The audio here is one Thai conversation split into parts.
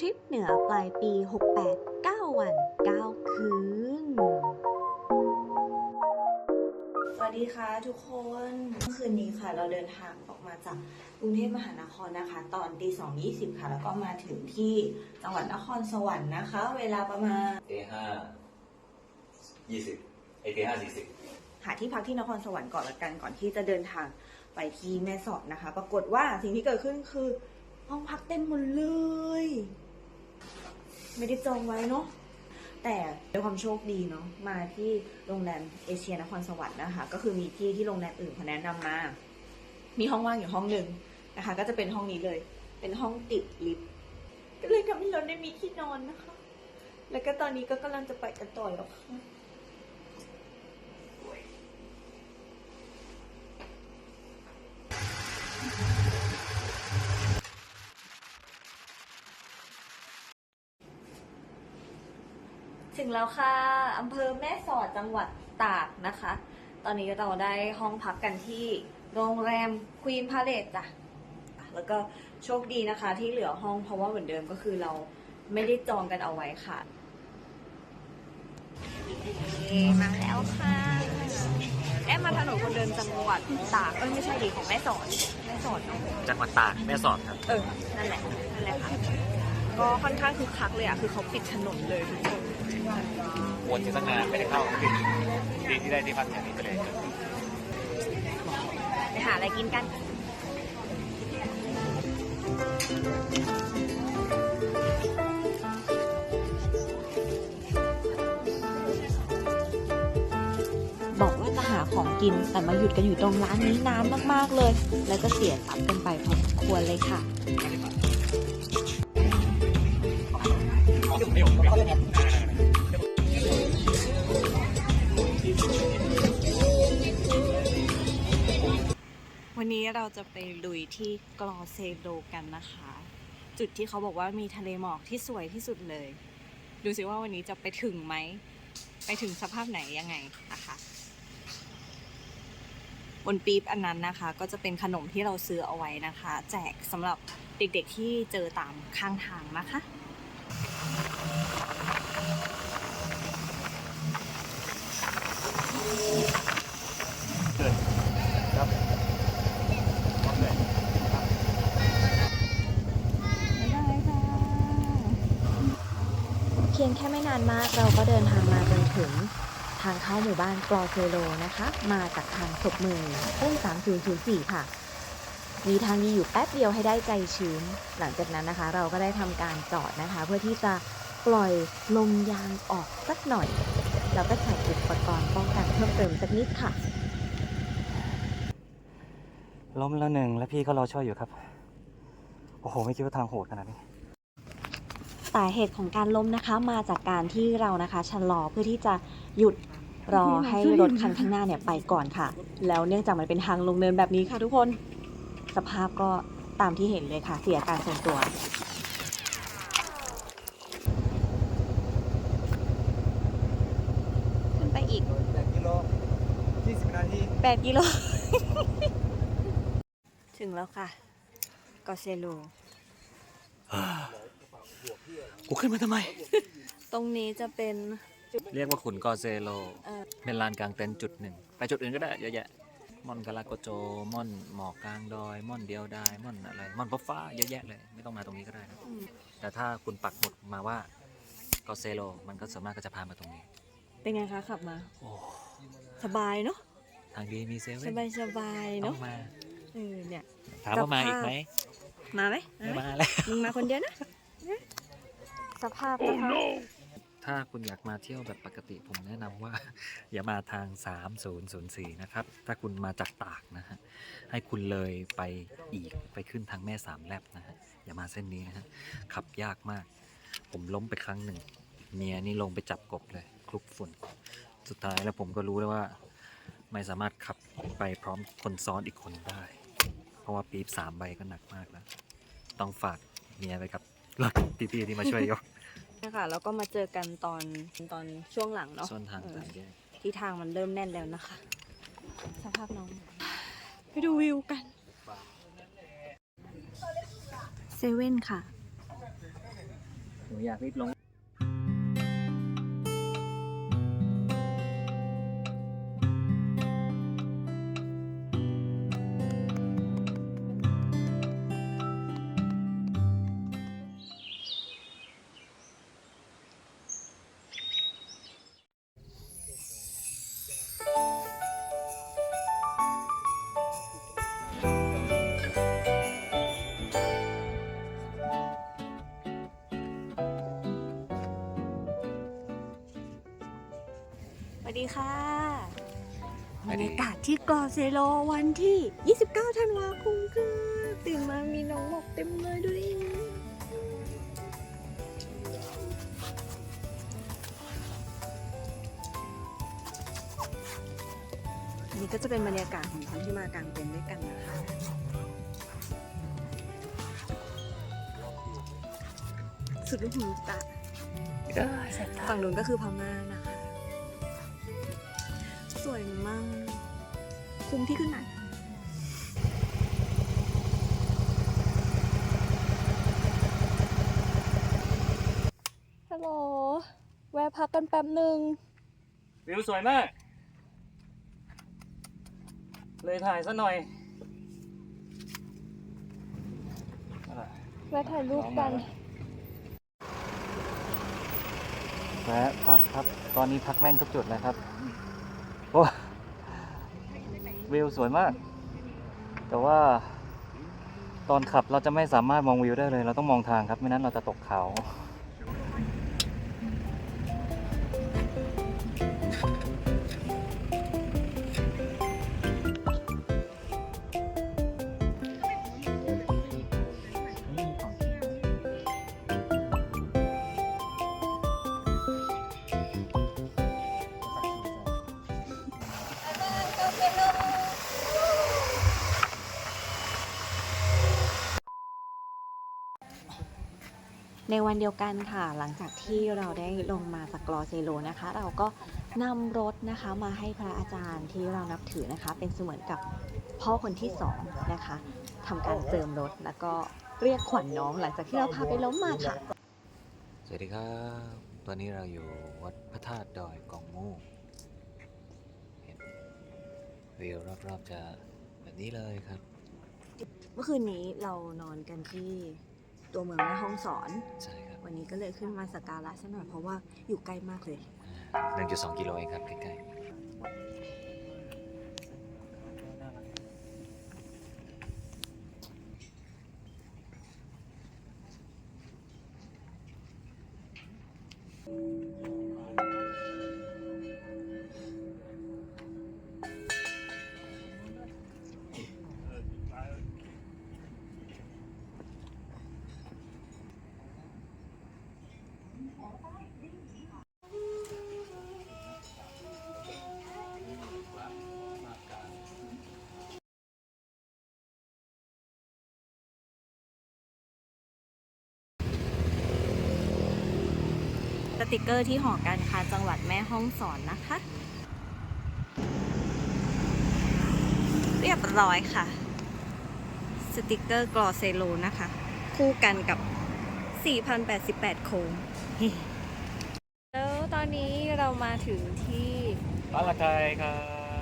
ทริปเหนือปลายปี 68 9 วัน 9 คืน สวัสดีค่ะทุกคนเมื่อคืนนี้ค่ะ เราเดินทางออกมาจากกรุงเทพมหานครนะคะ ตอนตีสองยี่สิบค่ะ แล้วก็มาถึงที่จังหวัดนครสวรรค์นะคะ เวลาประมาณตีห้ายี่สิบไอตีห้าสี่สิบหาที่พักที่นครสวรรค์ก่อนละกันก่อนที่จะเดินทางไปที่แม่สอดนะคะ ปรากฏว่าสิ่งที่เกิดขึ้นคือห้องพักเต็มหมดเลย ไม่ได้จองไว้เนาะแต่ด้วยความโชคดีเนาะมาที่โรงแรมเอเชียนครสวรรค์นะคะ ก็คือมีที่ที่โรงแรมอื่นเขาแนะนำมา มีห้องว่างอยู่ห้องหนึ่งนะคะ ก็จะเป็นห้องนี้เลย เป็นห้องติดลิฟต์ก็เลยทำให้เราได้มีที่นอนนะคะ แล้วก็ตอนนี้ก็กำลังจะไปกันต่อแล้วค่ะ ถึงแล้วค่ะอำเภอแม่สอดจังหวัดตากนะคะ ตอนนี้เราได้ห้องพักกันที่โรงแรมควีนพาเลตจ้ะ แล้วก็โชคดีนะคะที่เหลือห้องเพราะว่าเหมือนเดิมก็คือเราไม่ได้จองกันเอาไว้ค่ะมาแล้วค่ะแอมมาถนนคนเดินจังหวัดตาก เอ้ยไม่ใช่ดีของแม่สอดแม่สอดเนาะจังหวัดตากแม่สอดครับ เออ นั่นแหละ นั่นแหละค่ะ ก็ค่อนข้างคึกคักเลยอะ คือเขาปิดถนนเลยทุกคน วนอยู่ตั้งนานไม่ได้เข้าดีที่ได้ที่พักอย่างนี้ไปเลยไปหาอะไรกินกันบอกว่าจะหาของกินแต่มาหยุดกันอยู่ตรงร้านนี้นานมากๆเลย แล้วก็เสียทรัพย์กันไปพอสมควรเลยค่ะ วันนี้เราจะไปลุยที่กรอเซโดกันนะคะ จุดที่เขาบอกว่ามีทะเลหมอกที่สวยที่สุดเลย ดูสิว่าวันนี้จะไปถึงไหม ไปถึงสภาพไหนยังไงนะคะ บนปี๊บอันนั้นนะคะ ก็จะเป็นขนมที่เราซื้อเอาไว้นะคะ แจกสำหรับเด็กๆที่เจอตามข้างทางนะคะ พียงแค่ไม่นานมากเราก็เดินทางมาจนถึงทางเข้าหมู่บ้านกรอเซโลนะคะ มาจากทางศพเมืองเส้น 3004 ค่ะ มีทางดีอยู่แป๊บเดียวให้ได้ใจชื้น หลังจากนั้นนะคะ เราก็ได้ทำการจอดนะคะ เพื่อที่จะปล่อยลมยางออกสักหน่อยแล้วก็ใส่อุปกรณ์ป้องกันเพิ่มเติมสักนิดค่ะ ล้มแล้วหนึ่งแล้วพี่ก็รอช่วยอยู่ครับ โอ้โห ไม่คิดว่าทางโหดขนาดนี้ สาเหตุของการล้มนะคะ มาจากการที่เรานะคะชะลอเพื่อที่จะหยุดรอให้รถคันข้างหน้าเนี่ยไปก่อนค่ะ แล้วเนื่องจากมันเป็นทางลงเนินแบบนี้ค่ะทุกคน สภาพก็ตามที่เห็นเลยค่ะ เสียการทรงตัว ขึ้นไปอีก 8กิโล20นาที8กิโล ถึงแล้วค่ะกอเซโล กูขึ้นมาทำไม ตรงนี้จะเป็นเรียกว่าขุนกอเซโลเอ่อเป็นลานกลางเต็นท์จุดหนึ่ง ไปจุดอื่นก็ได้เยอะแยะม่อนกาลาโกโจม่อนหมอกกลางดอยม่อนเดียวดายม่อนอะไรม่อนป๊อปฟ้าเยอะแยะเลย ไม่ต้องมาตรงนี้ก็ได้นะอืมแต่ถ้าคุณปักหมุดมาว่ากอเซโลมันก็ส่วนมากก็จะพามาตรงนี้ เป็นไงคะขับมา โอ้สบายเนาะทางดีมีเซสเว่นบายสบายต้เนาะองมาเออเนี่ยถามว่ามาอีกไหมมาไหมไม่มาไหมมาแล้วมึงมาคนเดียวนะ สภาพนะคะถ้าคุณอยากมาเที่ยวแบบปกติผมแนะนำว่า อย่ามาทาง 3004 นะครับ ถ้าคุณมาจากตากนะฮะ ให้คุณเลยไปอีกไปขึ้นทางแม่สามแลบนะฮะ อย่ามาเส้นนี้นะฮะ ขับยากมาก ผมล้มไปครั้งหนึ่ง เมียนี่ลงไปจับกบเลยคลุกฝุ่น สุดท้ายแล้วผมก็รู้แล้วว่า ไม่สามารถขับไปพร้อมคนซ้อนอีกคนได้ เพราะว่าปี๊บสามใบก็หนักมากแล้ว ต้องฝากเมียไปกับ รถพี่ๆที่มาช่วยยกนะคะแล้วก็มาเจอกันตอนตอนช่วงหลังเนาะส่วนทางเออสายแยกที่ทางมันเริ่มแน่นแล้วนะคะ สภาพน้อง ไปดูวิวกัน เซเว่นค่ะ หนูอยากรีบลง วัสดีค่ะสวับรสรดียากาศที่กอเซโลวันที่ 29 ธันวาคมค่ะตื่นมามีน้องหมอกเต็มเลยดูดิอันนี้ก็จะเป็นบรรยากาศของคนที่มากางเต็นท์ด้วยกันนะคะ สุดลูกหูลูกตาฝั่งนู้นก็คือพม่านะคะ คุ้มที่ขึ้นไหนฮัลโหลแวะพักกันแป๊บหนึ่งวิวสวยมาก เลยถ่ายซะหน่อยแวะถ่ายรูปกันแวะพักครับ ตอนนี้พักแม่งทุกจุดเลยครับ โอ้ วิวสวยมาก แต่ว่าตอนขับเราจะไม่สามารถมองวิวได้เลย เราต้องมองทางครับ ไม่นั้นเราจะตกเขา ในวันเดียวกันค่ะ หลังจากที่เราได้ลงมาจากกรอเซโลนะคะ เราก็นำรถนะคะมาให้พระอาจารย์ที่เรานับถือนะคะ เป็นเสมือนกับพ่อคนที่สองนะคะทำการเจิมรถแล้วก็เรียกขวัญน้องหลังจากที่เราพาไปล้มมาค่ะ สวัสดีครับ ตอนนี้เราอยู่วัดพระธาตุดอยกองมูเห็นวิวรอบๆจะแบบนี้เลยครับ เมื่อคืนนี้เรานอนกันที่ ตัวเมืองแม่ฮ่องสอน ใช่ครับวันนี้ก็เลยขึ้นมาสักการะสักหน่อยเพราะว่าอยู่ใกล้มากเลยหนึ่งจุดสองกิโลเองครับใกล้ๆ ติกเกอร์ที่หอการค้าจังหวัดแม่ฮ่องสอนนะคะ เรียบร้อยค่ะ สติกเกอร์กรอเซโลนะคะ คู่กันกับ 4,088 โค้งแล้วตอนนี้เรามาถึงที่บ้านละไกครั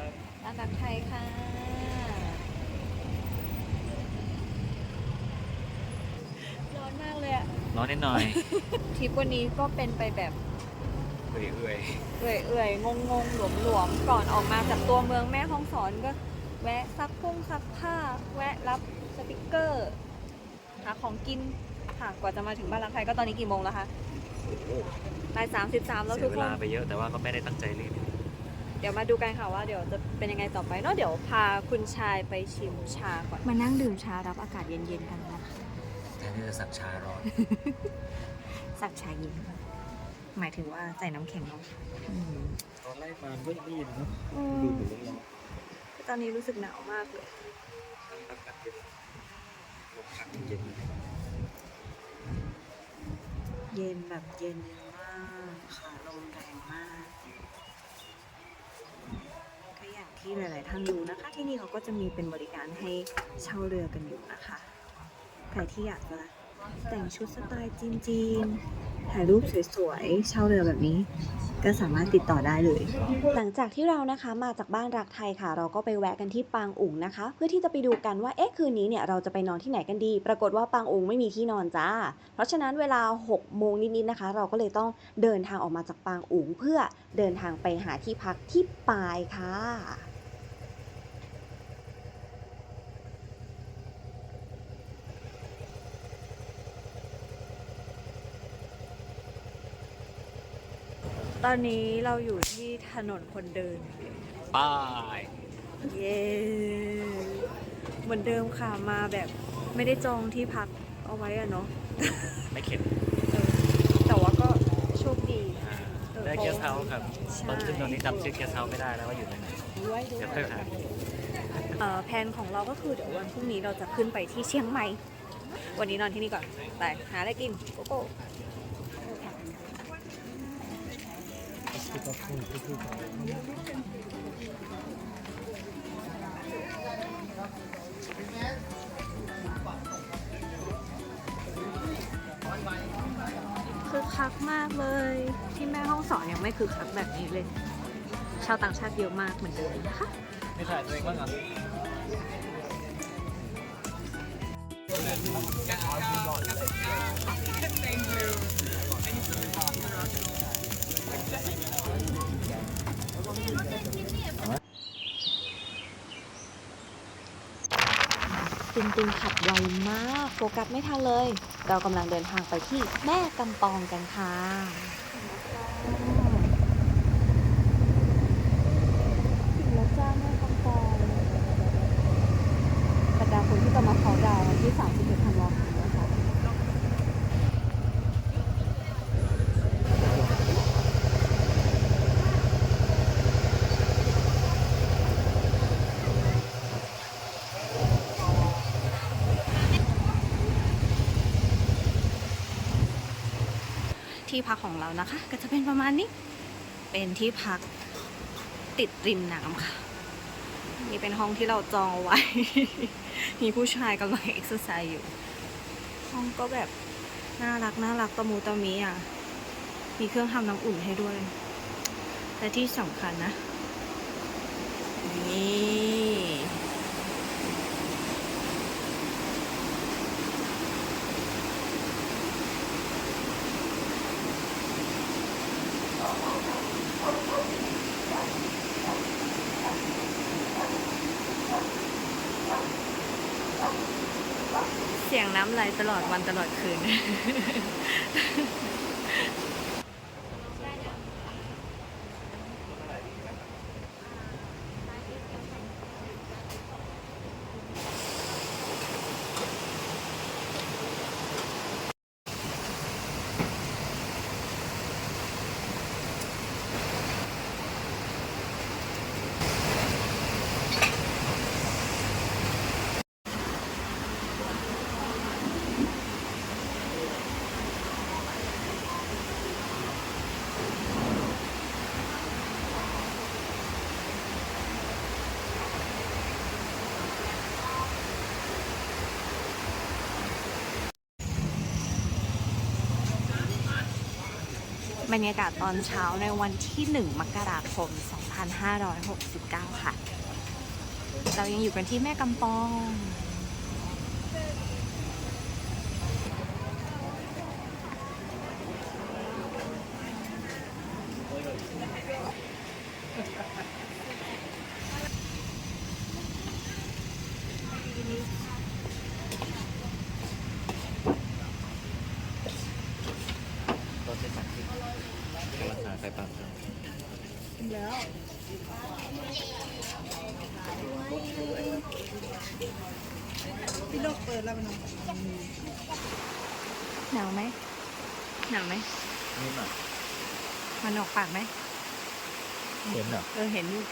บร้านดักไทยค่ะ ร้อนมากเลยอะ ร้อนนิดหน่อยทริปวันนี้ก็เป็นไปแบบเอื่อยเอื่อยๆงงงๆหลวมๆก่อนออกมาจากตัวเมืองแม่ฮ่องสอนก็ แวะซักพุ่งซักผ้า แวะรับสติกเกอร์หาของกินค่ะกว่าจะมาถึงบ้านรักไทยก็ตอนนี้กี่โมงแล้วคะๆบ่ายสามสิบสามแล้วเสีทุยกเวคนลาไปเยอะแต่ว่าก็ไม่ได้ตั้งใจรีบเดี๋ยวมาดูกันค่ะว่าเดี๋ยวจะเป็นยังไงต่อไปเนาะเดี๋ยวพาคุณชายไปชิมชาก่อน มานั่งดื่มชารับอากาศเย็นๆกันนะคะแท นที่จะสั่งชาร้อน สักชาเย็นหมายถึงว่าใส่น้ำแข็งลงตอนแรกมาไม่ได้ยินเนาะอืดูมเหมือนร้อนตอนนี้รู้สึกหนาวมากเลยเย็นเย็นแบบเย็นมากค่ะลมแรงมากก็อย่างที่หลาย ๆ ท่านรู้นะคะ ที่นี่เขาก็จะมีเป็นบริการให้เช่าเรือกันอยู่นะคะ ใครที่อยากจะแต่งชุดสไตล์จีนถ่ายรูปสวยๆ เช่าเรือแบบนี้ ก็สามารถติดต่อได้เลย หลังจากที่เรานะคะมาจากบ้านรักไทยค่ะ เราก็ไปแวะกันที่ปางอุ๋งนะคะ เพื่อที่จะไปดูกันว่าเอ๊ะคืนนี้เนี่ยเราจะไปนอนที่ไหนกันดี ปรากฏว่าปางอุ๋งไม่มีที่นอนจ้า เพราะฉะนั้นเวลา6โมงนิดๆนะคะ เราก็เลยต้องเดินทางออกมาจากปางอุ๋งเพื่อเดินทางไปหาที่พักที่ปายค่ะ ตอนนี้เราอยู่ที่ถนนคนเดิน ป้ายเย้เหมือนเดิมค่ะมาแบบไม่ได้จองที่พักเอาไว้อะเนาะ ไม่เข็ดเออแต่ว่าก็โชคดีเออได้เกสเฮาส์ครับใช่ ตอนขึ้นตรงนี้จำชื่อเกสเฮาส์ไม่ได้แล้วว่าอยู่ตรงไหนเดี๋ยวค่อยหาเอ่อแผนของเราก็คือเดี๋ยววันพรุ่งนี้เราจะขึ้นไปที่เชียงใหม่ วันนี้นอนที่นี่ก่อน ไปหาอะไรกินโกโก้ คือคักมากเลย ที่แม่ห้องสอนยังไม่คือคักแบบนี้เลย ชาวต่างชาติเยอะมากเหมือนเดิมนะคะไม่ถ่ายตัวเองบ้างเหรอ ตินตุงขับไวมาก โฟกัสไม่ทันเลย เรากำลังเดินทางไปที่แม่กำปองกันค่ะ ถึงแล้วจ้าแม่กำปองบรรดาคนที่จะมาเขาน์ดาวน์วันที่31ธันวาคมนะคะ ที่พักของเรานะคะ ก็จะเป็นประมาณนี้ เป็นที่พักติดริมน้ำค่ะ นี่เป็นห้องที่เราจองเอาไว้ มีผู้ชายกำลังเอ็กซ์ไซส์อยู่ ห้องก็แบบน่ารักน่ารักตะมูตะมีอะ มีเครื่องทำน้ำอุ่นให้ด้วย และที่สำคัญนะ นี่ เสียงน้ำ ไรตลอดวันตลอดคืน บรรยากาศตอนเช้าในวันที่ 1 มกราคม 2569 ค่ะ เรายังอยู่กันที่แม่กำปอง รถเส้นสายที่กำลังหาใครปั๊มครับ หนาวไหม หนาวไหม นี่หน่อย มันออก ปากไหม เห็นเหรอ เออเห็นอยู่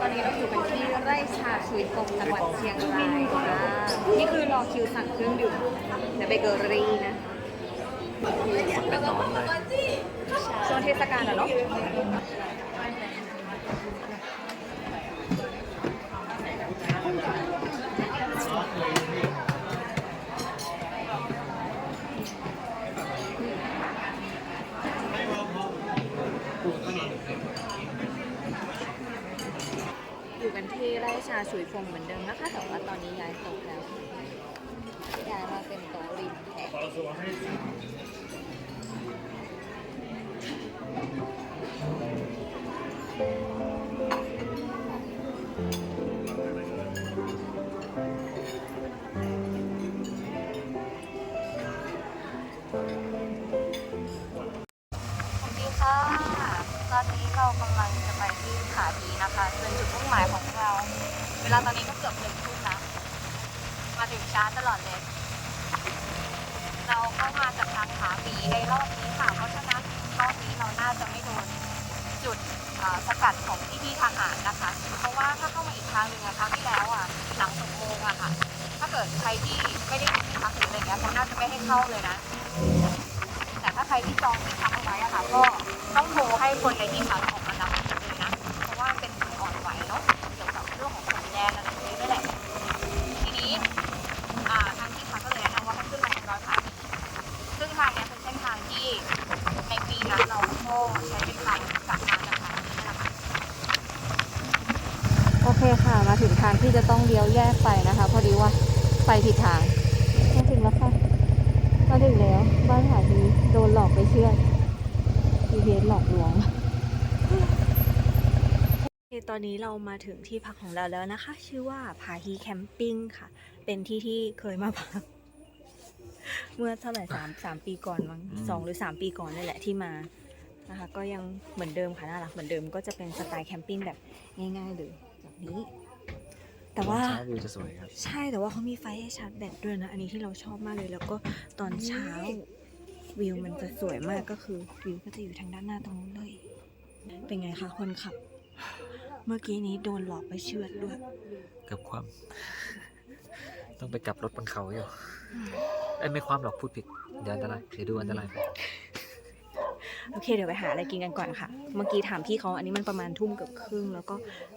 ตอนนี้เราอยู่กันที่ไร่ชาชุยกงจังหวัดเชียงรายค่ะนี่คือรอคิวสั่งเครื่องดื่มแต่เบเกอรี่นะเป็นหนอนเลยช่วงเทศกาลอะเนาะ อยู่กันที่ไร่ชาชุยฟงเหมือนเดิมนะคะแต่ว่าตอนนี้ย้ายโต๊ะแล้วย้ายมาเป็นโต๊ะริมแทน จะต้องเลี้ยวแยกไปนะคะ พอดีว่าไปผิดทางมาถึงแล้วค่ะมาถึงแล้ว บ้านผาฮีโดนหลอกไปเชื่อ GPS หลอกลวงตอนนี้เรามาถึงที่พักของเราแล้วนะคะ ชื่อว่าผาฮีแคมปิ้งค่ะ เป็นที่ที่เคยมาพัก เมื่อเท่าไหร่สามสามปีก่อนมั้งสองหรือสามปีก่อนนี่แหละที่มานะคะก็ยังเหมือนเดิมค่ะน่ารักเหมือนเดิมก็จะเป็นสไตล์แคมปิ้งแบบง่ายๆเลยแบบนี้ แต่ว่าเช้าวิวจะสวยครับ ใช่แต่ว่าเขามีไฟให้ชาร์จแบตด้วยนะ อันนี้ที่เราชอบมากเลย แล้วก็ตอนเช้าวิวมันจะสวยมากก็คือวิวก็จะอยู่ทางด้านหน้าตรงนู้นเลย เป็นไงคะคนขับ เมื่อกี้นี้โดนหลอกไปเชือดด้วยเกือบความ ต้องไปกลับรถบนเขาอยู่เอ้ยไม่ความหรอกพูดผิดเดี๋ยวอันตรายเดี๋ยวดูอันตรายไป โอเคเดี๋ยวไปหาอะไรกินกันก่อนค่ะ เมื่อกี้ถามพี่เขาอันนี้มันประมาณทุ่มเกือบครึ่ง แล้วก็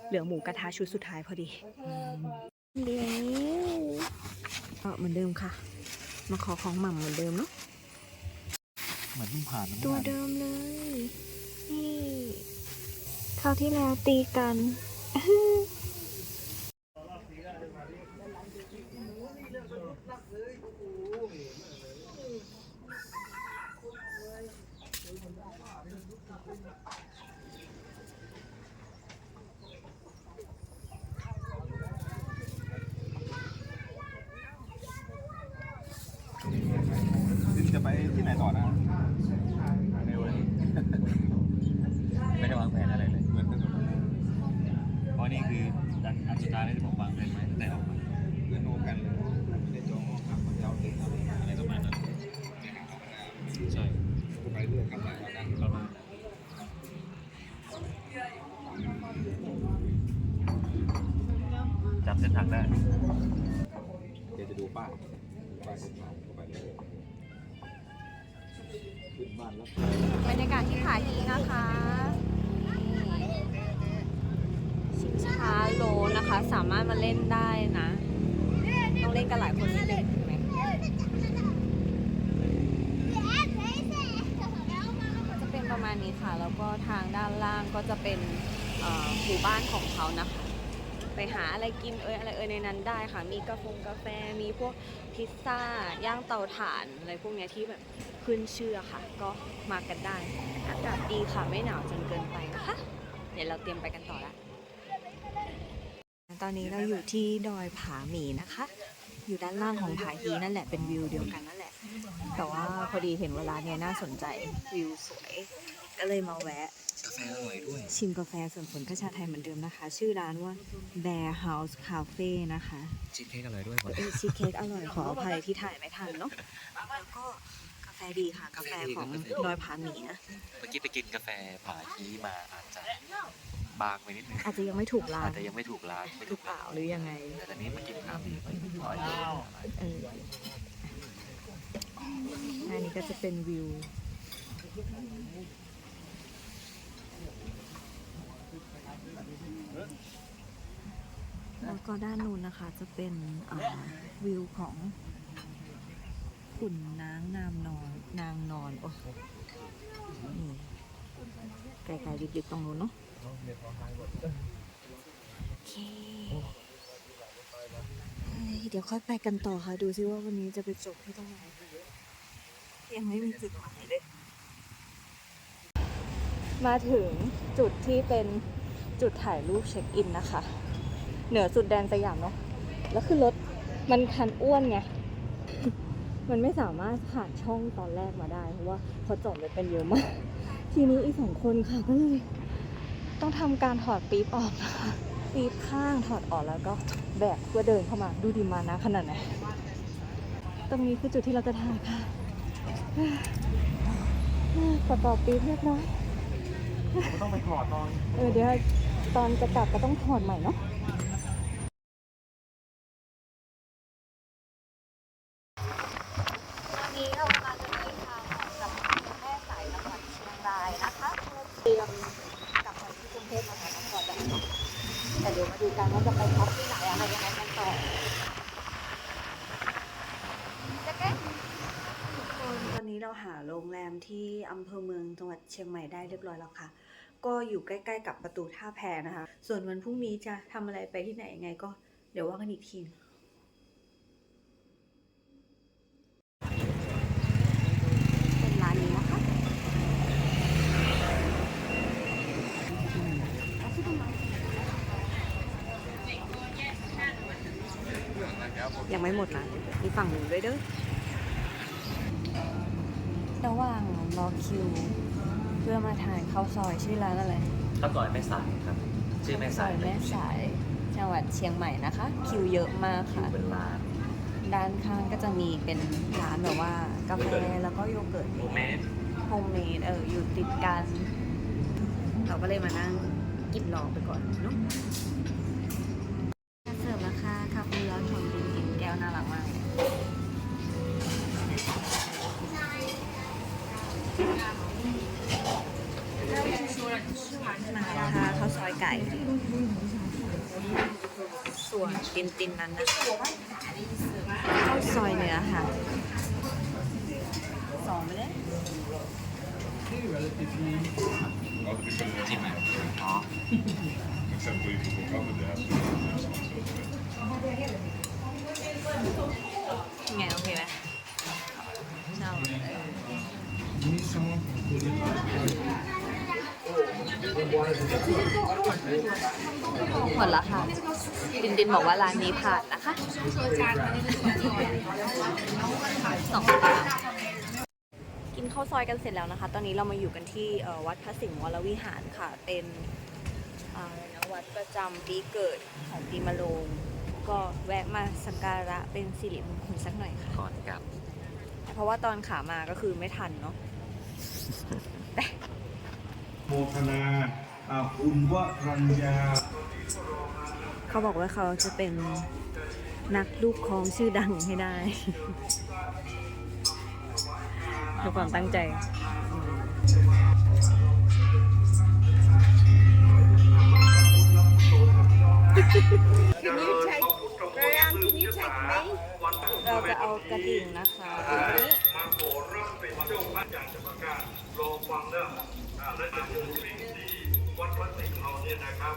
เหลือหมูกระทะชุดสุดท้ายพอดีเลี้ยวก็เหมือนเดิมค่ะ มาขอของหม่ำเหมือนเดิมเนาะเหมือนเพิ่งผ่านน้ำตัวมันเดิมเลยนี่คราวที่แล้วตีกัน จะไปที่ไหนต่อนะ ไม่รู้เลยไม่ได้วางแผนอะไรเลย เหมือนกันหมดานี่คืออันอันสุดท้ายที่ผมวางแผนไว้ตั้งแต่ออกมาเพื่อนร่วมกันเลยไม่ได้จองห้องพักมาเช่าเองครับ เล่นได้นะต้องเล่นกันหลายคนนิดนึงเห็นไหมจะเป็นประมาณนี้ค่ะ แล้วก็ทางด้านล่างก็จะเป็นหมู่บ้านของเขานะคะ ไปหาอะไรกินเอยอะไรเอยในนั้นได้ค่ะ มีกาแฟกาแฟมีพวกพิซซ่าย่างเตาถ่านอะไรพวกนี้ที่แบบขึ้นชื่อค่ะ ก็มากันได้ อากาศดีค่ะไม่หนาวจนเกินไปนะคะ เดี๋ยวเราเตรียมไปกันต่อละ ตอนนี้เราอยู่ที่ดอยผาหมีนะคะ อยู่ด้านล่างของผาฮีนั่นแหละเป็นวิวเดียวกันนั่นแหละ แต่ว่าพอดีเห็นเวลาเนี้ยน่าสนใจวิวสวย ก็เลยมาแวะ กาแฟอร่อยด้วย ชิมกาแฟส่วนผลก็ชาไทยเหมือนเดิมนะคะ ชื่อร้านว่า Bear House Cafe นะคะชีสเค้กอร่อยด้วยหมดเออชีสเค้กอร่อยขออภัยที่ถ่ายไม่ทันเนาะแล้วก็กาแฟดีค่ะ กาแฟของดอยผาหมีนะ เมื่อกี้ไปกินกาแฟผาฮีมาอาจจะ บางไปนิดนึงอาจจะยังไม่ถูกร้าอานจจะยังไม่ถูกร้านไม่หรือเปล่าหรือยังไง แต่ตอนนี้มากินข้าวดีไปร้อยเดียวเอออันนี้ก็จะเป็นวิว แล้วก็ด้านนู้นนะคะ จะเป็นอ่าวิวของขุนนางนามนอนนางนอน โอ้โหนี่ไกลๆดิบๆตรงนู้นเนาะ โอเค เดี๋ยวค่อยไปกันต่อค่ะ ดูซิว่าวันนี้จะไปจบที่ตรงไหน ยังไม่มีจุดหมายเลย มาถึงจุดที่เป็นจุดถ่ายรูปเช็คอินนะคะ เหนือสุดแดนสยามเนาะ แล้วคือรถมันคันอ้วนไง มันไม่สามารถผ่านช่องตอนแรกมาได้ เพราะว่าเขาจอดรถกันเยอะมาก ทีนี้อีสองคนค่ะก็เลย ต้องทำการถอดปี๊บออกนะคะปี๊บข้างถอดออกแล้วก็แบกเพื่อเดินเข้ามาดูดีมานะขนาดไหนตรงนี้คือจุดที่เราจะถ่ายค่ะประกอบปี๊บเรียบร้อยต้องไปถอดตอนเออเดี๋ยวตอนจะกลับก็ต้องถอดใหม่เนาะ วันนี้เรากำลังจะเดินทางออกจากแม่สายจังหวัดเชียงรายนะคะเพื่อเตรียมกลับไปที่กรุงเทพมหานครแล้วแต่เดี๋ยวมาดูกันว่าจะไปพักที่ไหนอะไรยังไงกันต่อจะเก้ ทุกคนตอนนี้เราหาโรงแรมที่อำเภอเมืองจังหวั ดเชียงใหม่ได้เรียบร้อยแล้วค่ะ ก็อยู่ใกล้ๆกับประตูท่าแพนะคะ ส่วนวันพรุ่งนี้จะทำอะไรไปที่ไหนยังไงก็เดี๋ยวว่ากันอีกทีเป็นร้านนี้นะคะยังไม่หมดร้านมีฝั่งหนึ่งด้วยเด้อระหว่างรอคิว พื่อมาทานข้าวซอยชื่อร้านอะไรข้าวซอยแม่สายครับ ชื่อแม่สายแม่สาย จังหวัดเชียงใหม่นะคะ คิวเยอะมากคิวค่ะเป็นล้านด้านข้างก็จะมีเป็นร้านแบบว่ากาแฟแล้วก็โยเกิร์ตโฮเมดโฮมเมดเอออยู่ติดกัน เราก็เลยมานั่งกินรอไปก่อนเนาะ ชอบเออ หมดละค่ะ ดินดินบอกว่าร้านนี้ผ่านนะคะสองตามกินข้าวซอยกันเสร็จแล้วนะคะ ตอนนี้เรามาอยู่กันที่เอ่อวัดพระสิงห์วรวิหารค่ะ เป็นอ่านะวัดประจำปีเกิดของปีมะโรง ก็แวะมาสักการะเป็นสิริมงคลสักหน่อยค่ะ ก่อนกลับ เพราะว่าตอนขามาก็คือไม่ทันเนาะโมทนาอ่าคุณวรัญญา เขาบอกว่าเขาจะเป็นนักลูกคลองชื่อดังให้ได้ด้วยความตั้งใจเราจะเอา กระดิ่งนะคะอันนี้มาโปรดรับเป็นเจ้าพระอยาจะประกาศรอฟังเออ่าและจะโปรดสิ่งที่วัดพระสิงห์เราเนี่ยนะครับ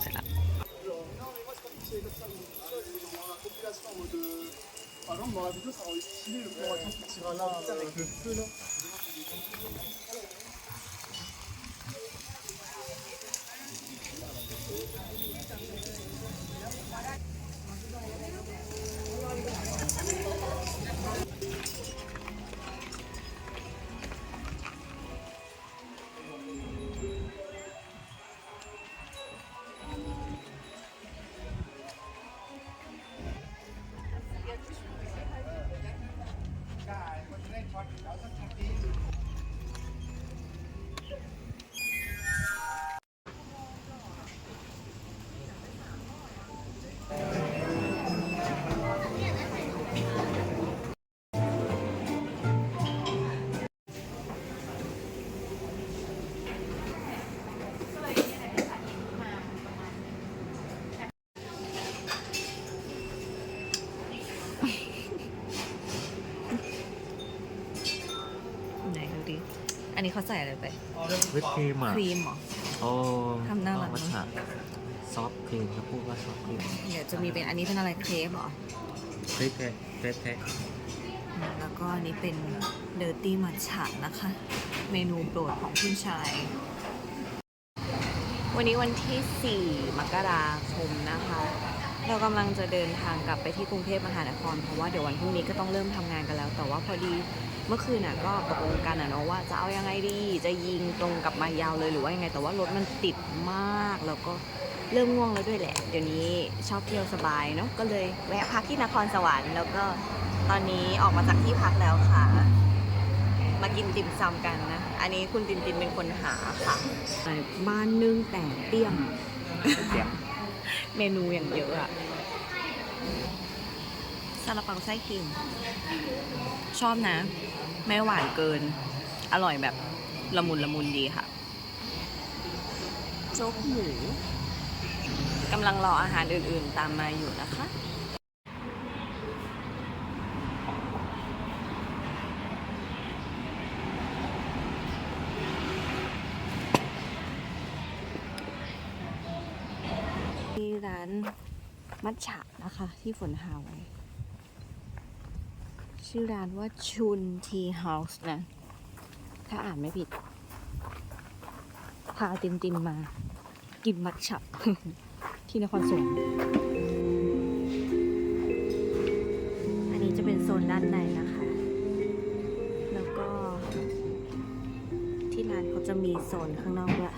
เสร็จแล้ว นนี้เขาใส่อะไรไป วิปครีมอะครีมเหรอ โอ้ทำน่ารัก มัทฉะซอฟต์ครีมเขาพูดว่าซอฟต์ครีมเดี๋ยวจะมีเป็นอันนี้เป็นอะไรเครปเหรอ เฮ้ยเท่เท่เท่อืมแล้วก็อันนี้เป็นเดอร์ตี้มัทฉะนะคะ เมนูโปรดของคุณชาย วันนี้วันที่ 4 มกราคมนะคะ เรากำลังจะเดินทางกลับไปที่กรุงเทพมหานคร เพราะว่าเดี๋ยววันพรุ่งนี้ก็ต้องเริ่มทำงานกันแล้ว แต่ว่าพอดี เมื่อคืนน่ะก็ตกลงกันอะเนาะว่าจะเอายังไงดีจะยิงตรงกลับมายาวเลยหรือว่ายังไงแต่ว่ารถมันติดมากแล้วก็เริ่มง่วงแล้วด้วยแหละ เดี๋ยวนี้ชอบเที่ยวสบายเนาะก็เลยแวะพักที่นครสวรรค์แล้วก็ตอนนี้ออกมาจากที่พักแล้วค่ะ มากินติ่มซำกันนะ อันนี้คุณตินตินเป็นคนหาค่ะบ้านนึ่งแต่เตี้ยมเมนูอย่างเยอะอะ ซาลาเปาไส้ครีม ชอบนะ ไม่หวานเกิน อร่อยแบบละมุนละมุนดีค่ะโจ๊กหมูกำลังรออาหารอื่นๆตามมาอยู่นะคะ ที่ร้านมัทฉะนะคะ ที่ฝนหาไว้ ชื่อร้านว่าชุนทีเฮาส์นะ ถ้าอ่านไม่ผิด พาติมติมมา กินมัทฉะที่นครสวรรค์อันนี้จะเป็นโซนด้านในนะคะ แล้วก็ ที่ร้านเขาจะมีโซนข้างนอกด้วย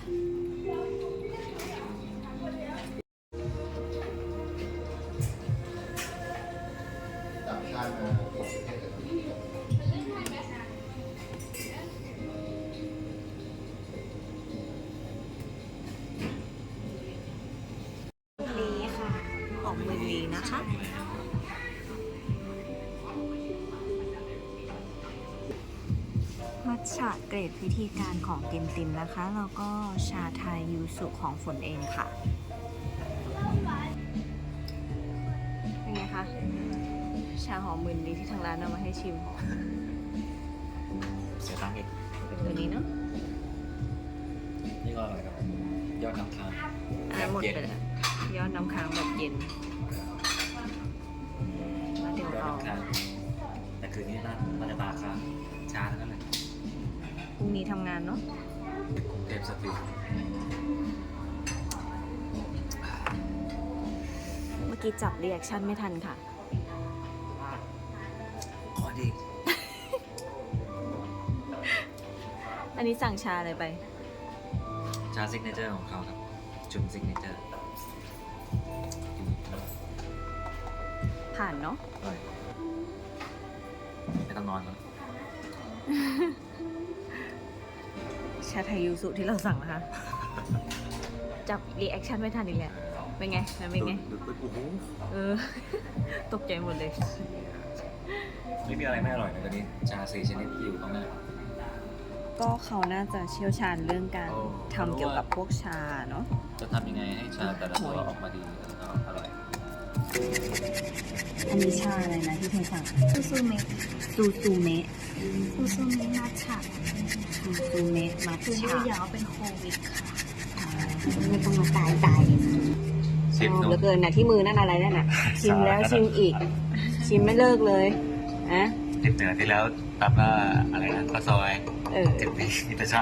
ของติมติมนะคะ แล้วก็ชาไทยยูสุของฝนเองค่ะ เป็นไงคะ ชาหอมมืนดีที่ทางร้านเอามาให้ชิม เสียตังค์อีกเป็นตัวนี้เนาะ นี่ก็อร่อยครับ ยอดน้ำค้างอันนั้นหมดไปแล้วยอดน้ำค้างแบบเย็นแล้วเดี๋ยวยอดเราน้ำค้างแต่คืนนี้น่าน่าจะตาค้างชาทั้งนั้นเลย พรุ่งนี้ทำงานเนาะกรุงเทพสตรีทเมื่อกี้จับรีแอคชั่นไม่ทันค่ะ ขอดีอันนี้สั่งชาอะไรไป ชาซิกเนเจอร์ของเขาครับ จุ่มซิกเนเจอร์ผ่านเนาะอร่อยไม่ต้องนอนแล้ว ชาไทยยูสุที่เราสั่งนะคะ จับรีแอคชั่นไม่ทันอีกแล้วเป็นไงมันเป็นไง ดูดปุ๊บโอ้โหเออ ตกใจหมดเลย ไม่มีอะไรไม่อร่อยเลยตอนนี้ชาสี่ชนิดที่อยู่ตรงหน้า ก็เขาน่าจะเชี่ยวชาญเรื่องการโอ้ ทำเกี่ยวกับพวกชาเนาะ จะทำยังไงให้ชาแต่ละตัวออกมาดีแล้วก็อร่อย อันนี้ชาอะไรนะที่เธอสั่งซูซูเมะซูซูเมะซูซูเมะมัทฉะซูซูเมะมัทคือยืฉะดยาวเป็นโควิดค่ะไม่ต้องมาตายตายชิมชอบดูเหลือเกินนะที่มือนั่นอะไรนั่นน่ะ ชิมแล้วชิมอีก ชิมไม่เลิกเลยอะทิปเหนือที่แล้วตามว่าอะไรนะข้าวซอยเออทิปนี้มีแต่ชา